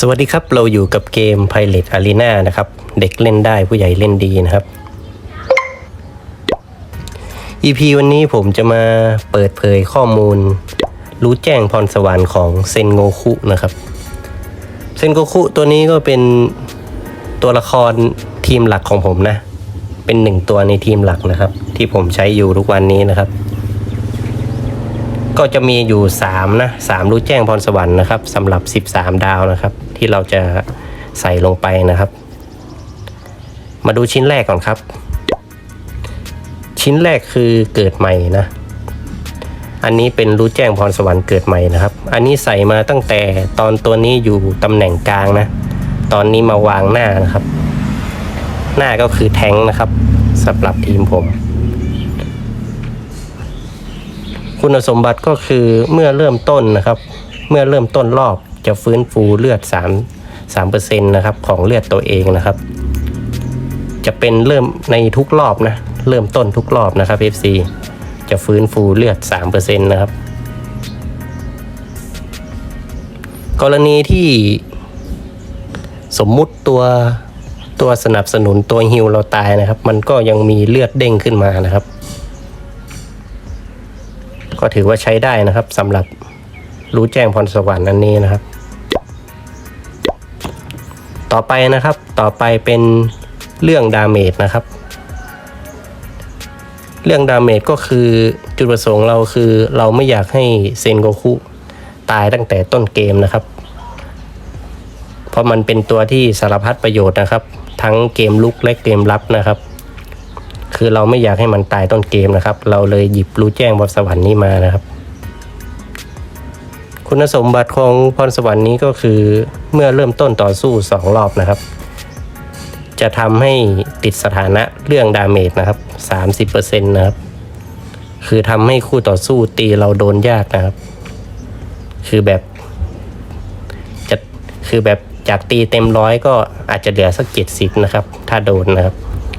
สวัสดีครับ เราอยู่กับเกม Pilot Arena นะครับ เด็กเล่นได้ผู้ใหญ่เล่นดีนะครับ EP วันนี้ผมจะมาเปิดเผยข้อมูล รู้แจ้งพรสวรรค์ของเซนโงคุนะครับ เซนโงคุตัวนี้ก็เป็นตัวละครทีมหลักของผมนะ เป็นหนึ่งตัวในทีมหลักนะครับ ที่ผมใช้อยู่ทุกวันนี้นะครับก็จะมีอยู่ 3 นะ3รู้แจ้งพรสวรรค์นะครับสำหรับ 13 ดาวนะครับ ที่เราจะใส่ลงไปนะครับ มาดูชิ้นแรกก่อนครับ ชิ้นแรกคือเกิดใหม่นะ อันนี้เป็นรู้แจ้งพรสวรรค์เกิดใหม่นะครับ อันนี้ใส่มาตั้งแต่ตอนตัวนี้อยู่ตำแหน่งกลางนะ ตอนนี้มาวางหน้านะครับ หน้าก็คือแทงนะครับสำหรับทีมผมคุณสมบัติก็คือเมื่อเริ่มต้นนะครับ เมื่อเริ่มต้นรอบ จะฟื้นฟูเลือด 3 3%นะครับของเลือดตัวเองนะครับ จะเป็นเริ่มในทุกรอบนะ เริ่มต้นทุกรอบนะครับ FC จะฟื้นฟูเลือด 3%นะครับ กรณีที่สมมุติตัวตัวสนับสนุนตัวฮิวเราตายนะครับ มันก็ยังมีเลือดเด้งขึ้นมานะครับ ก็ถือว่าใช้ได้นะครับสำหรับ รู้แจ้งพรสวรรค์อันนี้นะครับ ต่อไปนะครับต่อไปเป็นเรื่องดาเมจนะครับ เรื่องดาเมจก็คือจุดประสงค์เราคือเราไม่อยากให้เซนโกคุตายตั้งแต่ต้นเกมนะครับ เพราะมันเป็นตัวที่สารพัดประโยชน์นะครับ ทั้งเกมลุกและเกมรับนะครับ คือเราไม่อยากให้มันตายต้นเกมนะครับ เราเลยหยิบรู้แจ้งบนสวรรค์นี้มานะครับ คุณสมบัติของพรสวรรค์นี้ก็คือเมื่อเริ่มต้นต่อสู้สองรอบนะครับ จะทำให้ติดสถานะเรื่องดาเมจนะครับสามสิบเปอร์เซ็นต์นะครับ คือทำให้คู่ต่อสู้ตีเราโดนยากนะครับ คือแบบจะคือแบบจากตีเต็มร้อยก็อาจจะเหลือสักเจ็ดสิบนะครับ ถ้าโดนนะครับ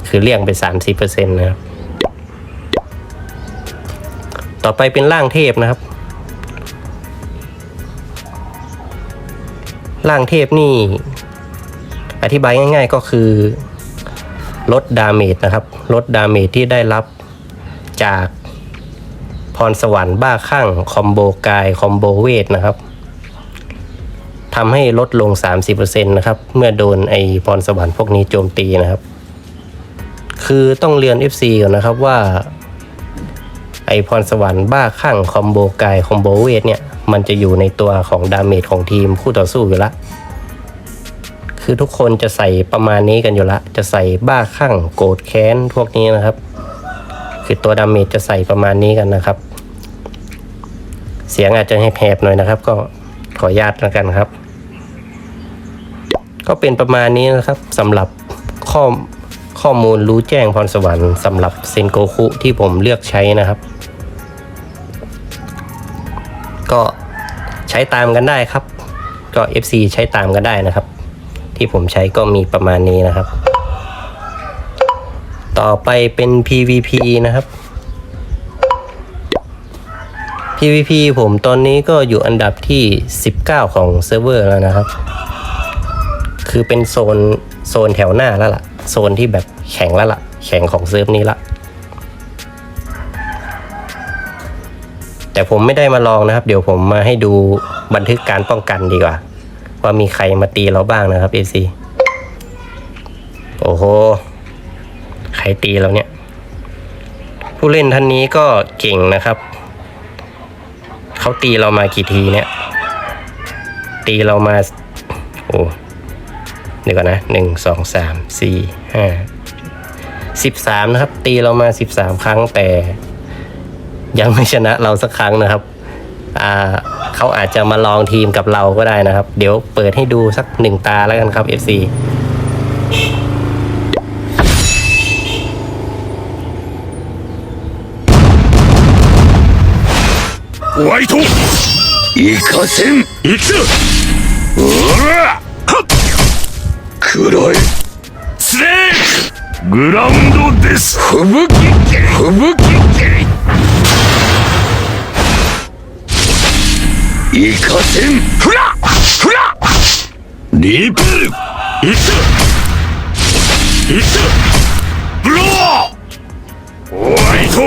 คือเลี่ยงไปสามสิบเปอร์เซ็นต์นะครับ ต่อไปเป็นร่างเทพนะครับ ร่างเทพนี่ อธิบายง่าย ๆก็คือลดดาเมจนะครับลดดาเมจที่ได้รับจากพรสวรรค์บ้าคลั่งคอมโบกายคอมโบเวทนะครับทำให้ลดลง 30%นะครับ เมื่อโดนไอพรสวรรค์พวกนี้โจมตีนะครับ คือต้องเรียน FC ก่อนนะครับว่า ไอพรสวรรค์บ้าคลั่งคอมโบกายคอมโบเวทเนี่ย มันจะอยู่ในตัวของดาเมจของทีมคู่ต่อสู้อยู่ละ คือทุกคนจะใส่ประมาณนี้กันอยู่ละ จะใส่บ้าคลั่งโกรธแค้นพวกนี้นะครับ คือตัวดาเมจจะใส่ประมาณนี้กันนะครับ เสียงอาจจะแหบๆหน่อยนะครับ ก็ขออนุญาตแล้วกันครับ ก็เป็นประมาณนี้นะครับสำหรับข้อ ข้อมูลรู้แจ้งพรสวรรค์สำหรับเซนโกคุที่ผมเลือกใช้นะครับ ก็ใช้ตามกันได้ครับ ก็ FC ใช้ตามกันได้นะครับ ที่ผมใช้ก็มีประมาณนี้นะครับ ต่อไปเป็น PVP นะครับ PVP ผมตอนนี้ก็อยู่อันดับที่ 19 ของเซิร์ฟเวอร์แล้วนะครับ คือเป็นโซนโซนแถวหน้าแล้วล่ะ โซนที่แบบแข็งแล้วล่ะ แข็งของเซิร์ฟนี้ละ แต่ผมไม่ได้มาลองนะครับ เดี๋ยวผมมาให้ดูบันทึกการป้องกันดีกว่า ว่ามีใครมาตีเราบ้างนะครับ AC โอ้โห ใครตีเราเนี่ย ผู้เล่นท่านนี้ก็เก่งนะครับ เขาตีเรามากี่ทีเนี่ย ตีเรามา โอ้เดี๋ยวก่อนนะหนึ่งสองสามสี่ ห้าสิบสามนะครับ ตีเรามาสิบสามครั้งแต่ ยังไม่ชนะเราสักครั้งนะครับ อ่าเขาอาจจะมาลองทีมกับเราก็ได้นะครับ เดี๋ยวเปิดให้ดูสักหนึ่งตาแล้วกันครับ FC ホワイト行かせん行くぞうわはっ暗い スレークグラウンドです。吹雪切り吹雪切り行かせん。フラフラリープルいくいくブロー。ホワイト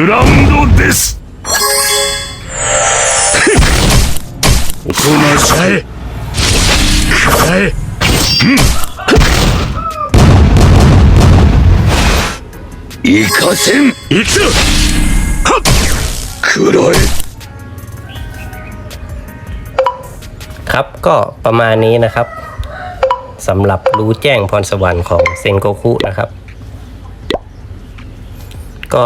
ラウンドですおとなしいはい行かせん行くぞはっくらえ ครับก็ประมาณนี้นะครับสำหรับรู้แจ้งพรสวรรค์ของเซนโกคุนะครับ ก็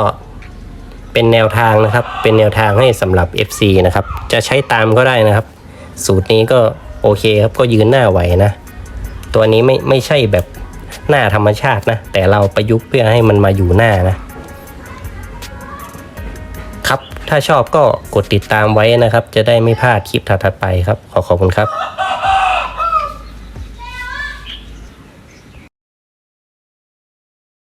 เป็นแนวทางนะครับ เป็นแนวทางให้สำหรับ FC นะครับ จะใช้ตามก็ได้นะครับ สูตรนี้ก็โอเคครับ ก็ยืนหน้าไหวนะ ตัวนี้ไม่ไม่ใช่แบบหน้าธรรมชาตินะ แต่เราประยุกต์เพื่อให้มันมาอยู่หน้านะ ครับ ถ้าชอบก็กดติดตามไว้นะครับ จะได้ไม่พลาดคลิปถัดไปครับ ขอขอบคุณครับ